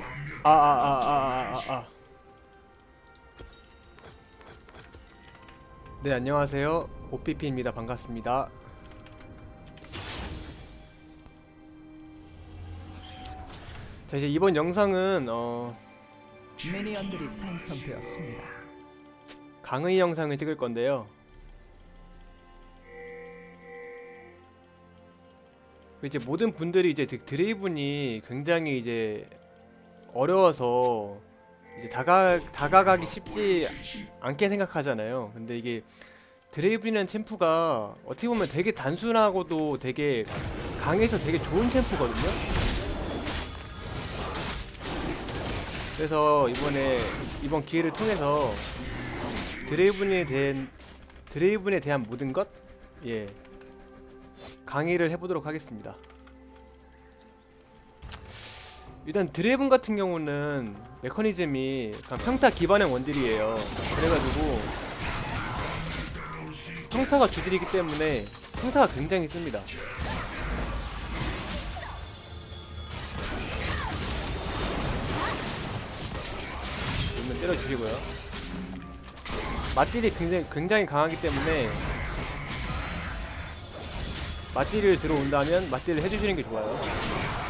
아, 아, 아, 아, 아, 아. 네, 안녕하세요. 오피피입니다. 반갑습니다. 자, 이제 이번 영상은 어, 미니언들이 생성되었습니다. 강의 영상을 찍을 건데요. 이제 모든 분들이 이제 드- 드레이븐이 굉장히 이제 어려워서 이제 다가 다가가기 쉽지 않게 생각하잖아요. 근데 이게 드레이븐이라는 챔프가 어떻게 보면 되게 단순하고도 되게 강해서 되게 좋은 챔프거든요. 그래서 이번에 이번 기회를 통해서 드레이븐에 대한 드레이븐에 대한 모든 것 예. 강의를 해보도록 하겠습니다. 일단 드래븐 같은 경우는 메커니즘이 평타 기반의 원딜이에요. 그래가지고 평타가 주딜이기 때문에 평타가 굉장히 씁니다. 그러면 때려주시고요. 맞딜이 굉장히, 굉장히 강하기 때문에 맞딜을 들어온다면 맞딜을 해주시는 게 좋아요.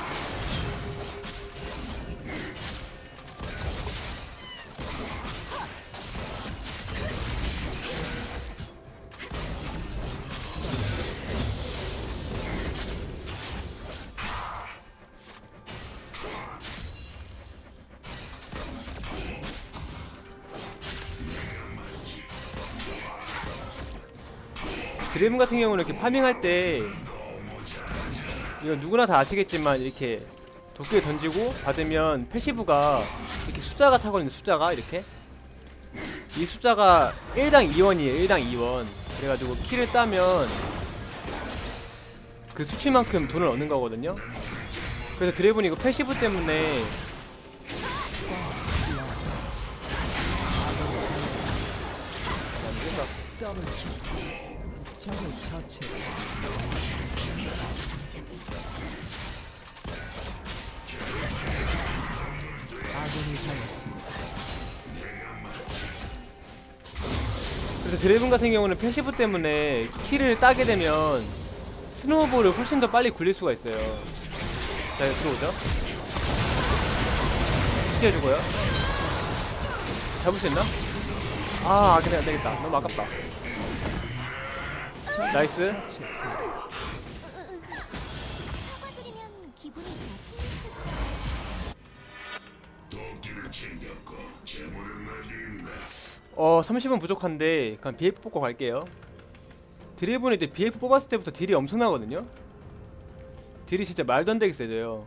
드래곤 같은 경우는 이렇게 파밍할 때 이거 누구나 다 아시겠지만 이렇게 도끼를 던지고 받으면 패시브가 이렇게 숫자가 차거든요 숫자가 이렇게 이 숫자가 1당 2원이에요 1당 2원 그래가지고 키를 따면 그 수치만큼 돈을 얻는 거거든요 그래서 드래곤이 이거 패시브 때문에. 적을 처치했습니다. 아군이 당했습니다. 그래서 드래곤 같은 경우는 패시브 때문에 키를 따게 되면 스노우볼을 훨씬 더 빨리 굴릴 수가 있어요. 자, 들어오죠? 피해주고요. 잡을 수 있나? 아, 근데 안 되겠다. 너무 아깝다. 나이스. 어, 30은 부족한데, 그냥 BF 뽑고 갈게요. 드래곤이 이제 BF 뽑았을 때부터 딜이 엄청나거든요? 딜이 진짜 말도 안 되게 세져요.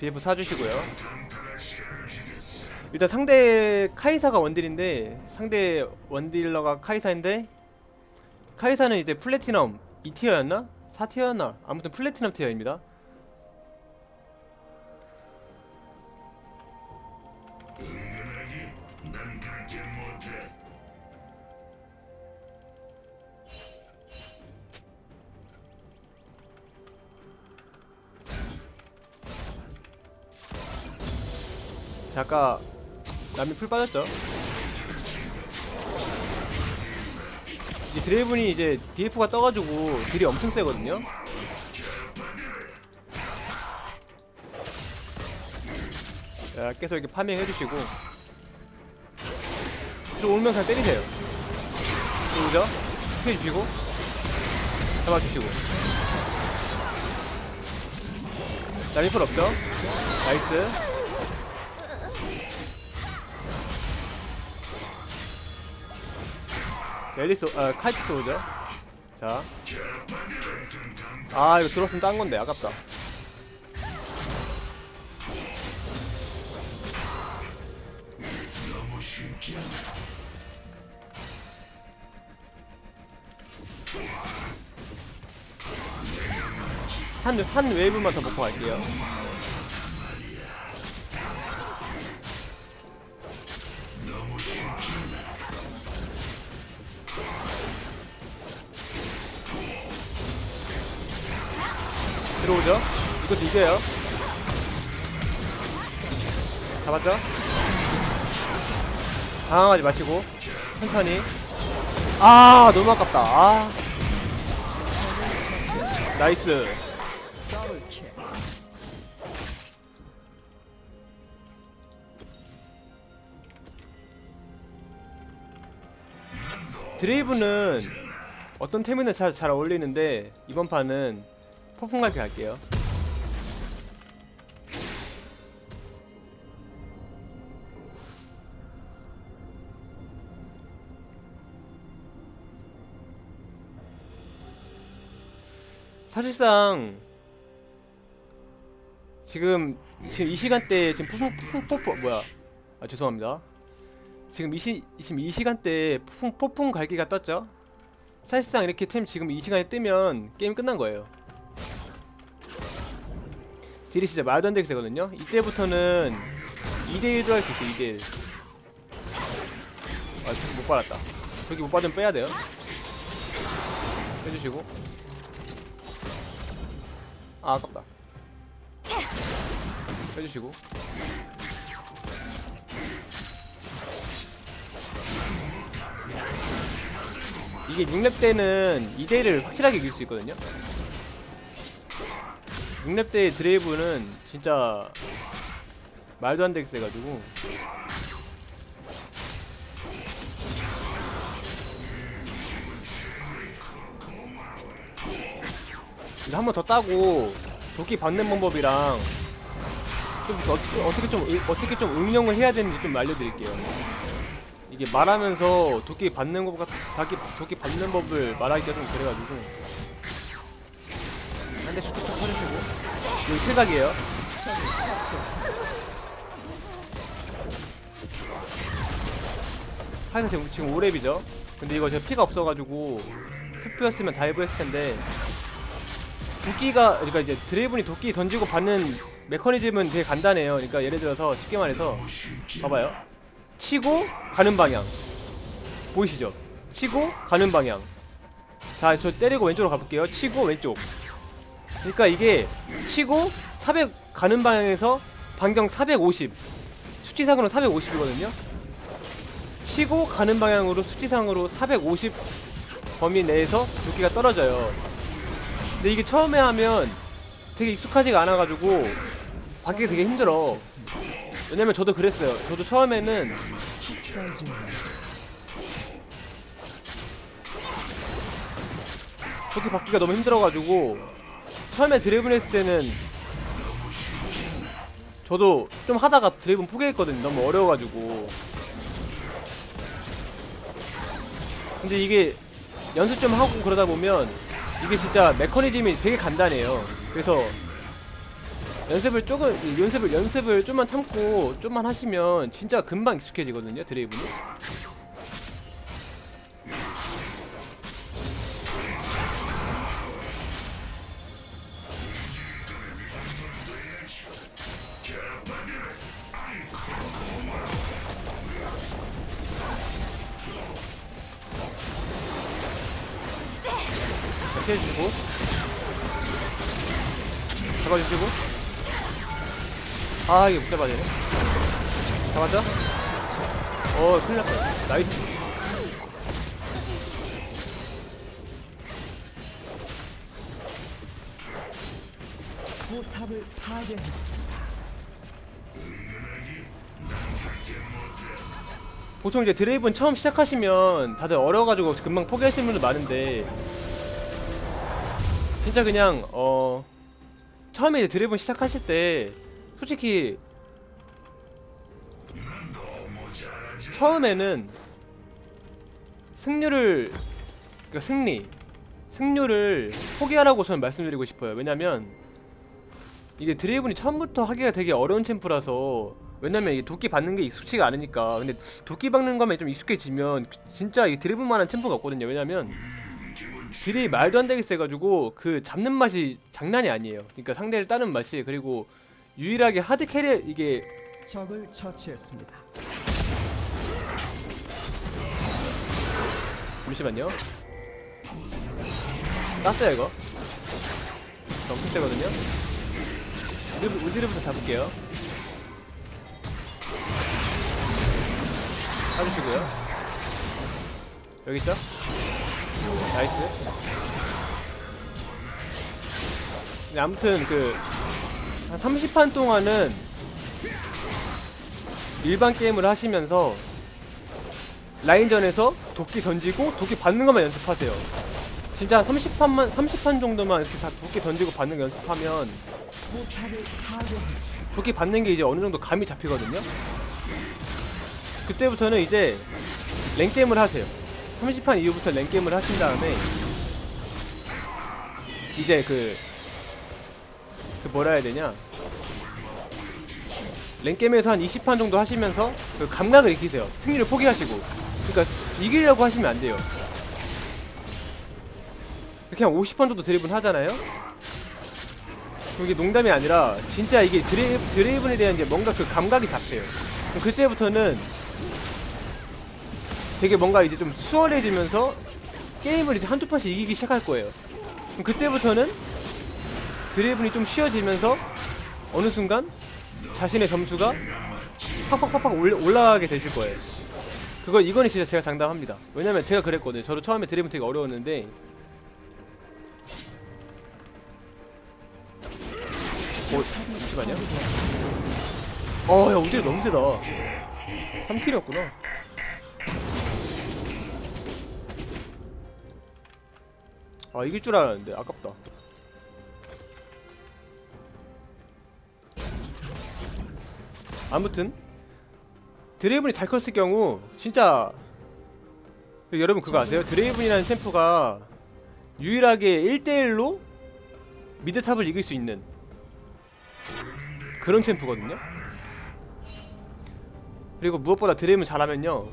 BF 사주시고요. 일단 상대 카이사가 원딜인데 상대 원딜러가 카이사인데 카이사는 이제 플래티넘 2티어였나? 4티어였나? 아무튼 플래티넘 티어입니다. 풀 빠졌죠? 이제 드레이븐이 이제 DF가 떠가지고 딜이 엄청 세거든요? 자, 계속 이렇게 파밍 해주시고 들어오면 그냥 때리세요 들어오죠? 피해주시고 잡아주시고 남이 풀 없죠? 나이스 앨리스 아 카이트 오죠 자. 아 이거 들었으면 딴 건데 아깝다. 한, 한 웨이브만 더 먹고 갈게요. 들어오죠? 이것도 이겨요. 잡았죠? 당황하지 마시고 천천히. 아 너무 아깝다. 아 나이스. 드레이브는 어떤 템이든 잘, 잘 어울리는데 이번 판은 폭풍 갈게 갈게요. 사실상 지금 지금 이 시간대에 지금 폭풍 폭풍 폭풍 뭐야? 아 죄송합니다. 지금 이 시, 지금 이 시간대에 폭풍, 폭풍 갈기가 떴죠? 사실상 이렇게 템 지금 이 시간에 뜨면 게임 끝난 거예요. 딜이 진짜 말도 안 되게 세거든요? 이때부터는 2대1도 할 수 있어, 2대1. 아, 못 받았다. 저기 못 받으면 빼야 돼요. 빼주시고. 아, 아깝다. 빼주시고. 이게 6렙 때는 2대1을 확실하게 이길 수 있거든요 6렙 때의 드레이브는 진짜 말도 안 되게 세가지고 이거 한번 더 따고 도끼 받는 방법이랑 좀 어떻게, 어떻게 좀 응- 어떻게 좀 응용을 해야 되는지 좀 알려드릴게요. 이게 말하면서 도끼 받는 법 같, 도끼, 받는 법을 말하기가 좀 그래가지고 한 대씩 툭툭 여기 필각이에요. 하여튼 지금, 지금 5렙이죠. 근데 이거 제가 피가 없어가지고 푸프였으면 다이브 했을 텐데 도끼가 그러니까 이제 드레이븐이 도끼 던지고 받는 메커니즘은 되게 간단해요. 그러니까 예를 들어서 쉽게 말해서 봐봐요. 치고 가는 방향 보이시죠? 치고 가는 방향. 자, 저 때리고 왼쪽으로 가볼게요. 치고 왼쪽. 그러니까 이게 치고 400 가는 방향에서 반경 450 수치상으로 450이거든요. 치고 가는 방향으로 수치상으로 450 범위 내에서 도끼가 떨어져요. 근데 이게 처음에 하면 되게 익숙하지가 않아가지고 받기 되게 힘들어. 왜냐면 저도 그랬어요. 저도 처음에는. 도끼 받기가 너무 힘들어가지고 처음에 드래곤 했을 때는 저도 좀 하다가 드래곤 포기했거든요. 너무 어려워가지고. 근데 이게 연습 좀 하고 그러다 보면 이게 진짜 메커니즘이 되게 간단해요. 그래서 연습을 조금 연습을 연습을 좀만 참고 좀만 하시면 진짜 금방 익숙해지거든요. 드레이브는. 이렇게 해주시고. 잡아주시고. 아 이게 못 잡아지네. 잡았죠? 어 큰일 났다. 나이스. 포탑을 파괴했습니다. 보통 이제 드레이브는 처음 시작하시면 다들 어려워가지고 금방 포기하시는 분들 많은데 진짜 그냥 어 처음에 이제 드레이브 시작하실 때 솔직히 처음에는 승률을 그러니까 승리 승률을 포기하라고 저는 말씀드리고 싶어요. 왜냐면 이게 드레이븐이 처음부터 하기가 되게 어려운 챔프라서 왜냐면 이게 도끼 받는 게 익숙치가 않으니까. 근데 도끼 박는 거면 좀 익숙해지면 진짜 이 드리블만한 챔프가 없거든요. 왜냐면 딜이 말도 안 되게 세가지고 그 잡는 맛이 장난이 아니에요 그러니까 상대를 따는 맛이 그리고 유일하게 하드 캐리 이게 적을 처치했습니다. 잠시만요 땄어요 이거 엄청 세거든요. 우드르부터 잡을게요. 사주시고요. 여기 있죠? 나이스. 네, 아무튼 그 한 30판 동안은 일반 게임을 하시면서 라인전에서 도끼 던지고 도끼 받는 것만 연습하세요. 진짜 30판만 30판 정도만 이렇게 다 도끼 던지고 받는 거 연습하면. 도끼 받는 게 이제 어느 정도 감이 잡히거든요. 그때부터는 이제 랭게임을 하세요. 30판 이후부터 랭게임을 하신 다음에 이제 그, 그 뭐라 해야 되냐 랭게임에서 한 20판 정도 하시면서 그 감각을 익히세요. 승리를 포기하시고 그러니까 스- 이기려고 하시면 안 돼요. 한 50판 정도 드리븐 하잖아요. 그게 농담이 아니라 진짜 이게 드레이, 드레이븐에 대한 이제 뭔가 그 감각이 잡혀요. 그때부터는 되게 뭔가 이제 좀 수월해지면서 게임을 이제 한두 판씩 이기기 시작할 거예요. 그럼 그때부터는 드레이븐이 좀 쉬워지면서 어느 순간 자신의 점수가 팍팍팍팍 올라, 올라가게 되실 거예요. 그거 이거는 진짜 제가 장담합니다. 왜냐면 제가 그랬거든요. 저도 처음에 드레이븐 되게 어려웠는데 어, 잠시만요. 어, 야, 우리 너무 세다. 3킬이었구나. 아, 이길 줄 알았는데, 아깝다. 아무튼, 드레이븐이 잘 컸을 경우, 진짜, 여러분 그거 아세요? 드레이븐이라는 챔프가 유일하게 1대1로 미드탑을 이길 수 있는 그런 챔프거든요. 그리고 무엇보다 드레임을 잘하면요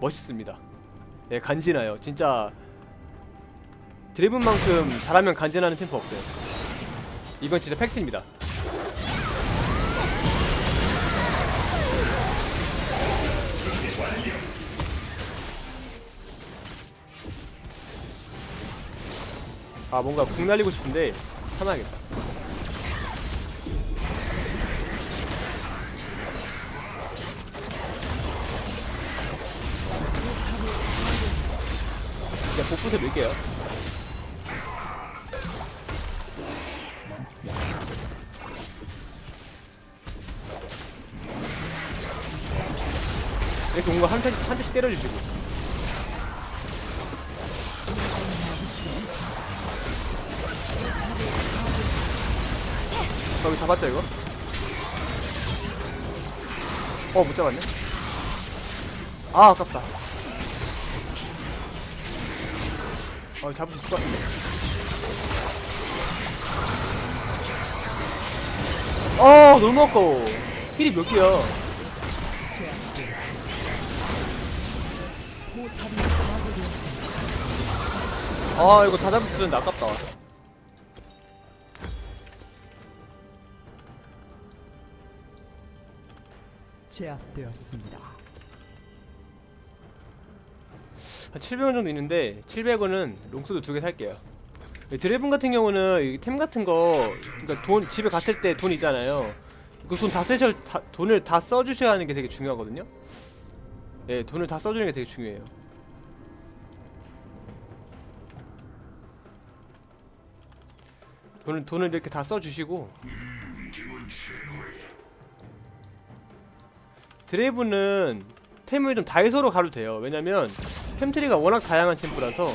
멋있습니다. 예, 간지나요. 진짜 드래븐만큼 잘하면 간지나는 챔프 없어요. 이건 진짜 팩트입니다. 아 뭔가 궁 날리고 싶은데 참아야겠다. 그냥 복붙에 밀게요. 이렇게 뭔가 한, 대씩 때려주시고. 여기 잡았죠 이거? 어 못 잡았네. 아 아깝다. 어 잡을 수 있을 것 같은데. 어 너무 아까워. 힐이 몇 개야? 아 이거 다 잡을 수 있었는데 아깝다. 제압되었습니다. 한 700원 정도 있는데 700원은 롱소드 두개 살게요. 이 드래븐 같은 경우는 이템 같은 거 그러니까 돈 집에 갔을 때 돈 있잖아요. 그 돈 다 쓰셔 다, 돈을 다 써주셔야 하는 게 되게 중요하거든요. 예, 돈을 다 써주는 게 되게 중요해요. 돈을 돈을 이렇게 다 써주시고 드래븐은 템을 좀 다이소로 가도 돼요. 왜냐면 템트리가 워낙 다양한 챔프라서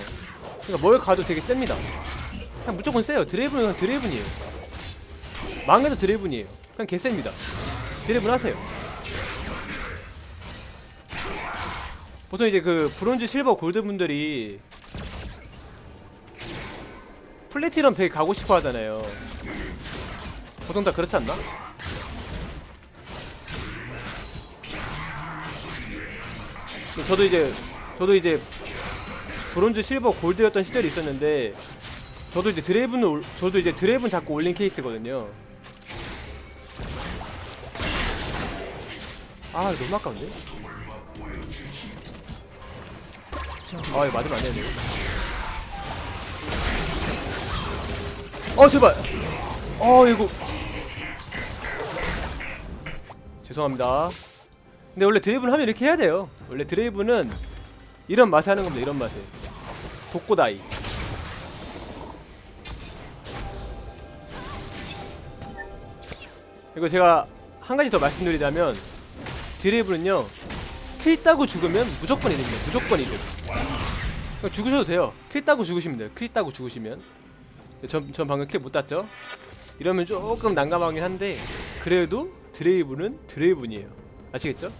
그러니까 뭘 가도 되게 셉니다. 그냥 무조건 세요. 드래븐은 그냥 드래븐이에요. 망해도 드래븐이에요. 그냥 개셉니다. 드래븐 하세요. 보통 이제 그 브론즈, 실버, 골드 분들이 플래티넘 되게 가고 싶어 하잖아요. 보통 다 그렇지 않나? 저도 이제 저도 이제 브론즈, 실버, 골드였던 시절이 있었는데 저도 이제 드래븐을 올- 저도 이제 드래븐 잡고 올린 케이스거든요. 아 너무 아까운데? 아 이거 맞으면 안 되는데. 어 제발. 어 이거. 죄송합니다. 근데 원래 드레이브는 하면 이렇게 해야 돼요. 원래 드레이브는 이런 맛에 하는 겁니다 이런 맛에. 독고다이. 그리고 제가 한 가지 더 말씀드리자면 드레이브는요 킬 따고 죽으면 무조건 이득입니다. 무조건 이득 그러니까 죽으셔도 돼요. 킬 따고 죽으시면 돼요. 킬 따고 죽으시면. 전, 전 방금 킬 못 땄죠? 이러면 조금 난감하긴 한데 그래도 드레이브는 드레이브이에요. 아시겠죠?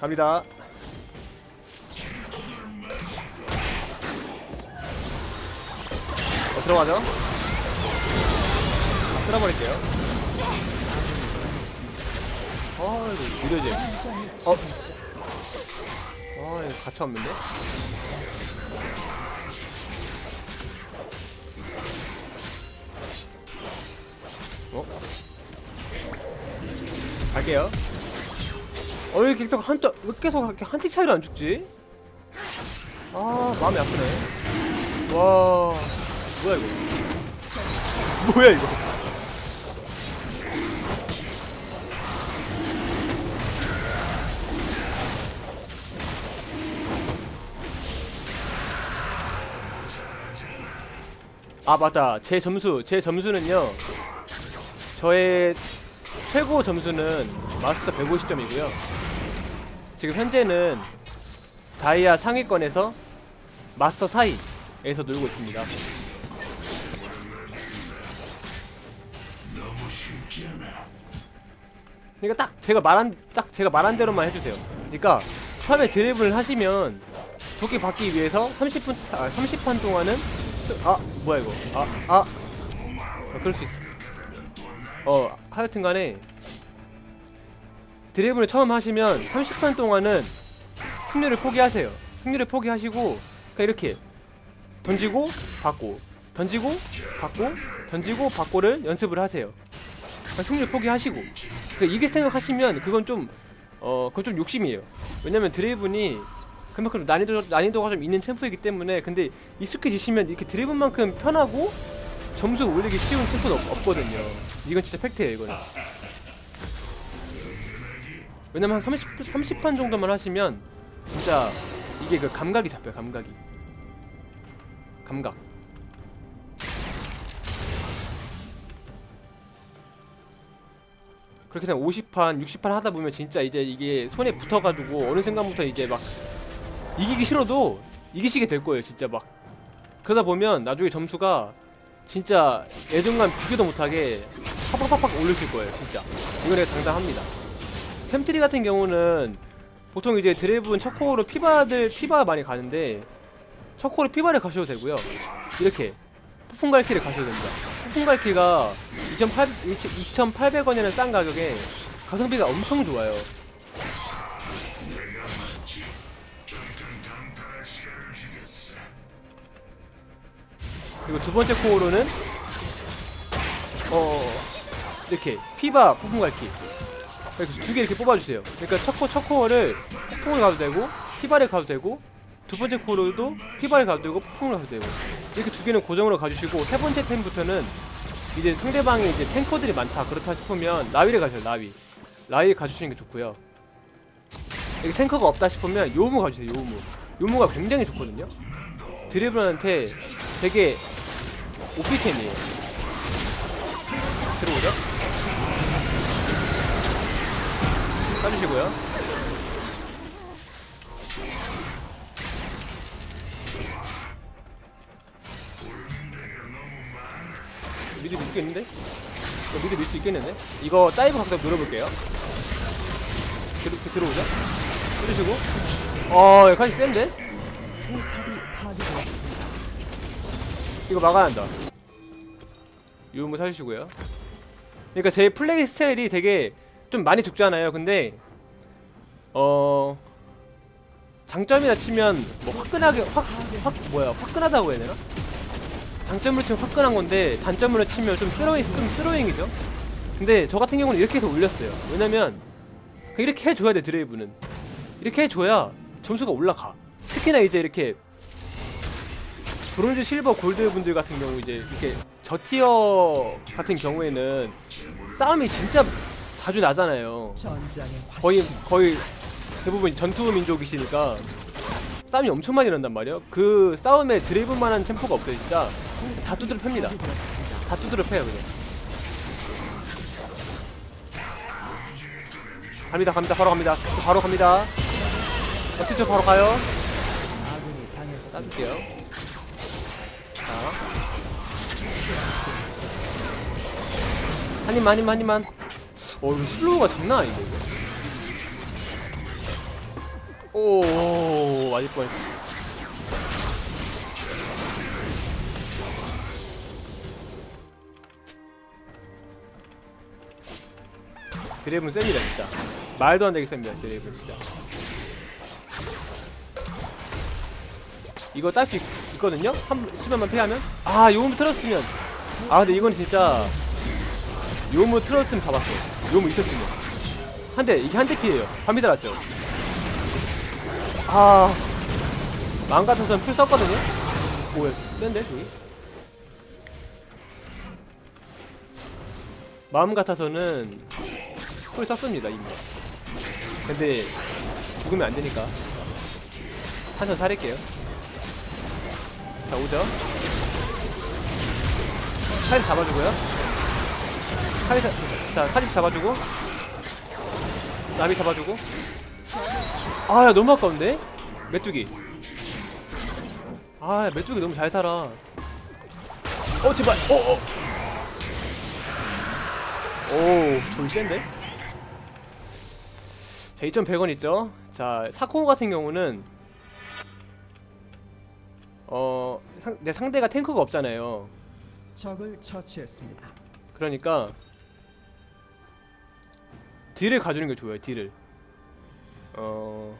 갑니다. 어, 들어가죠 다 쓸어버릴게요 아 느려져 어? 아 이거 가차 없는데? 어? 갈게요 어 왜 계속 한 자 왜 계속 이렇게 한씩 차이로 안 죽지? 아 마음이 아프네 와 뭐야 이거 뭐야 이거 아 맞다. 제 점수 제 점수는요. 저의 최고 점수는 마스터 150점이고요. 지금 현재는 다이아 상위권에서 마스터 사이에서 놀고 있습니다. 그러니까 딱 제가 말한 딱 제가 말한 대로만 해주세요. 그러니까 처음에 드리블을 하시면 도끼 받기 위해서 30분 아, 30판 동안은 스- 아 뭐야 이거 아 아. 아, 그럴 수 있어. 어 하여튼간에 드리블을 처음 하시면 30판 동안은 승률을 포기하세요. 승률을 포기하시고 그러니까 이렇게 던지고 받고 던지고 받고 던지고 받고를 연습을 하세요. 그러니까 승률 포기하시고 그러니까 이게 생각하시면 그건 좀 어 그건 좀 욕심이에요. 왜냐면 드레이븐이 그만큼 난이도 난이도가 좀 있는 챔프이기 때문에 근데 익숙해지시면 이렇게 드리븐만큼 편하고 점수 올리기 쉬운 챔프는 없, 없거든요. 이건 진짜 팩트예요, 이거는. 왜냐면 한 30, 30판 정도만 하시면 진짜 이게 그 감각이 잡혀요, 감각이. 감각. 그렇게 해서 50판, 60판 하다 보면 진짜 이제 이게 손에 붙어가지고 어느 순간부터 이제 막 이기기 싫어도 이기시게 될 거예요, 진짜 막. 그러다 보면 나중에 점수가 진짜 예전과 비교도 못하게 팍팍팍팍 올리실 거예요, 진짜. 이거 내가 장담합니다. 템트리 같은 경우는 보통 이제 드래브는 첫코어로 피바들 피바 많이 가는데 첫코어로 피바를 가셔도 되고요. 이렇게 폭풍 갈키를 가셔도 됩니다. 폭풍 갈키가 2,800, 2,800원이라는 싼 가격에 가성비가 엄청 좋아요. 그리고 두 번째 코어로는 어 이렇게 피바 폭풍 갈키 이렇게 두 개 이렇게 뽑아주세요. 그러니까 첫 코, 첫 코어를 폭풍을 가도 되고 피바를 가도 되고 두 번째 코어로도 피바를 가도 되고 폭풍을 가도 되고 이렇게 두 개는 고정으로 가주시고 세 번째 템부터는 이제 상대방이 이제 탱커들이 많다 그렇다 싶으면 나위를 가세요 나위 나위 가주시는 게 좋고요. 여기 탱커가 없다 싶으면 요무 가주세요 요무 요무가 굉장히 좋거든요. 드리블한테 되게 오피템이에요. 들어오죠? 까주시고요. 미리 밀수 있겠는데? 이거 미리 밀수 있겠는데? 이거 다이브 각도 노려볼게요. 이렇게 들어오죠? 해주시고. 어, 여기까지 센데? 이거 막아야 한다. 유무 사주시고요. 그러니까 제 플레이 스타일이 되게 좀 많이 죽잖아요. 근데 어 장점이라 치면 뭐 화끈하게 확 확 뭐야 화끈하다고 해야 되나? 장점으로 치면 화끈한 건데 단점으로 치면 좀 스로잉 좀 스로잉이죠. 근데 저 같은 경우는 이렇게 해서 올렸어요. 왜냐면 이렇게 해줘야 돼 드레이브는. 이렇게 해줘야 점수가 올라가 특히나 이제 이렇게 브론즈 실버 골드 분들 같은 경우 이제 이렇게 저티어 같은 경우에는 싸움이 진짜 자주 나잖아요. 거의 거의 대부분 전투 민족이시니까 싸움이 엄청 많이 난단 말이에요. 그 싸움에 드레이브만한 템포가 없어요, 진짜. 다 두드려 팹니다. 다 두드려 패요, 그냥. 갑니다, 갑니다, 바로 갑니다. 저 바로 갑니다. 어떻게 바로 가요? 쏴줄게요. 자. 한 입만, 한 입만, 한 입만. 어, 이거 슬로우가 장난 아닌데. 오, 맞을 뻔했어. 드래븐 셉니다, 진짜. 말도 안 되게 셉니다, 드래븐 진짜. 이거 딸수 있거든요? 한 수면만 피하면? 아, 요무 틀었으면. 아, 근데 이건 진짜. 요무 틀었으면 잡았어. 요무 있었으면. 한 대, 이게 한 대 피해요. 반피 달았죠? 아. 마음 같아서는 풀 썼거든요? 뭐야, 센데, 저기? 마음 같아서는 풀 썼습니다, 이미. 근데, 죽으면 안 되니까. 한선 살릴게요. 자, 오죠. 카이드 잡아주고요. 카이드, 자, 카이드 잡아주고. 나비 잡아주고. 아, 야, 너무 아까운데? 메뚜기. 아, 메뚜기 너무 잘 살아. 어, 제발. 어, 어. 오, 저기 센데? 자, 2.100원 있죠? 자, 사코 같은 경우는 어, 상, 내 상대가 탱크가 없잖아요. 적을 처치했습니다. 그러니까 딜을 가주는 게 좋아요. 딜을. 어,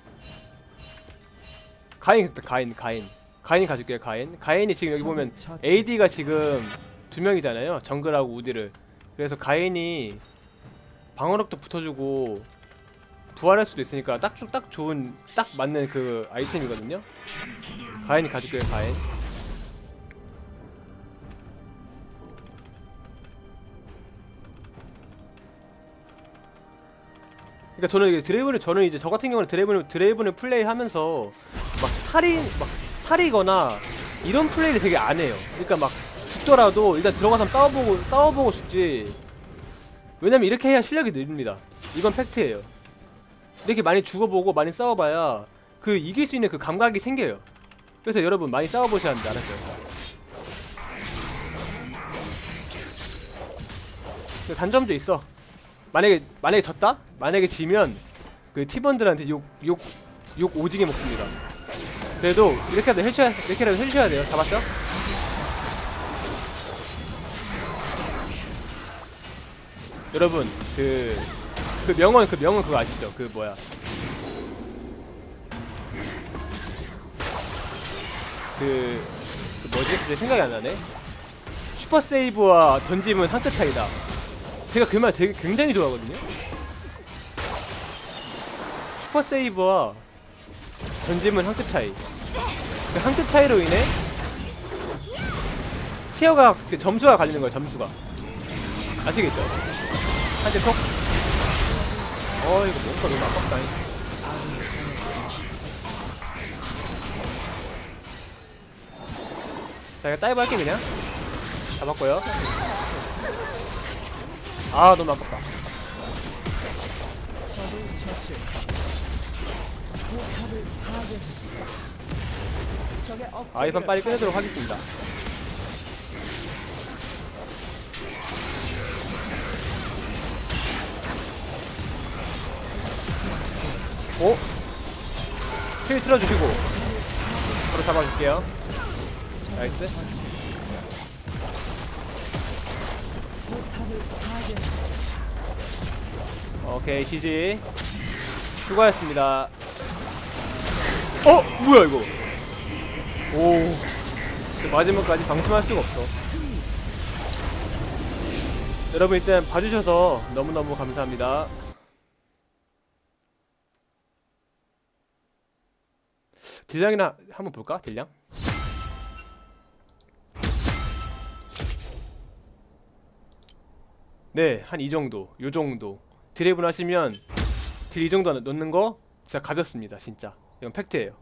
가인 됐다. 가인, 가인. 가인 가줄게요. 가인. 가인이 지금 여기 보면 AD가 지금 두 명이잖아요. 정글하고 우디를. 그래서 가인이 방어력도 붙어주고 부활할 수도 있으니까 딱, 좋- 딱 좋은 딱 맞는 그 아이템이거든요. 가인이 가줄게요. 가인. 그러니까 저는 이게 드레이븐을 저는 이제 저 같은 경우는 드레이븐을 드레이븐을 플레이하면서 막 살인 막 살이거나 이런 플레이를 되게 안 해요. 그러니까 막 죽더라도 일단 들어가서 싸워보고 싸워보고 죽지. 왜냐면 이렇게 해야 실력이 늘립니다. 이건 팩트예요. 이렇게 많이 죽어보고 많이 싸워봐야 그 이길 수 있는 그 감각이 생겨요. 그래서 여러분 많이 싸워보셔야 합니다. 알았죠? 근데 단점도 있어. 만약에 만약에 졌다? 만약에 지면 그 팀원들한테 욕 욕 욕 오지게 먹습니다. 그래도 이렇게라도 해주셔야 이렇게라도 해주셔야 돼요. 잡았죠? 여러분 그 그 명언 그 명언 그거 아시죠? 그 뭐야? 그, 그 뭐지? 내 생각이 안 나네. 슈퍼 세이브와 던짐은 한 끗 차이다. 제가 그 말 되게 굉장히 좋아하거든요. 슈퍼 세이브와 던짐은 한 끗 차이. 그 한 끗 차이로 인해 티어가 그 점수가 갈리는 거예요. 점수가 아시겠죠? 한 대 톡. 어 이거 뭔가 너무 아깝다. 자 이거 다이브 할게 그냥. 잡았고요. 아 너무 아깝다. 아 이판 빨리 끝내도록 하겠습니다. 오? 힐 틀어주시고 바로 잡아줄게요. 나이스. 오케이 지지. 수고하셨습니다. 어? 뭐야 이거? 오. 마지막까지 방심할 수가 없어. 여러분 일단 봐주셔서 너무너무 감사합니다. 딜량이나 한번 볼까? 딜량? 네, 한 이 정도, 요 정도. 드레이븐 하시면 딜 이 정도 넣는 거 진짜 가볍습니다, 진짜. 이건 팩트예요.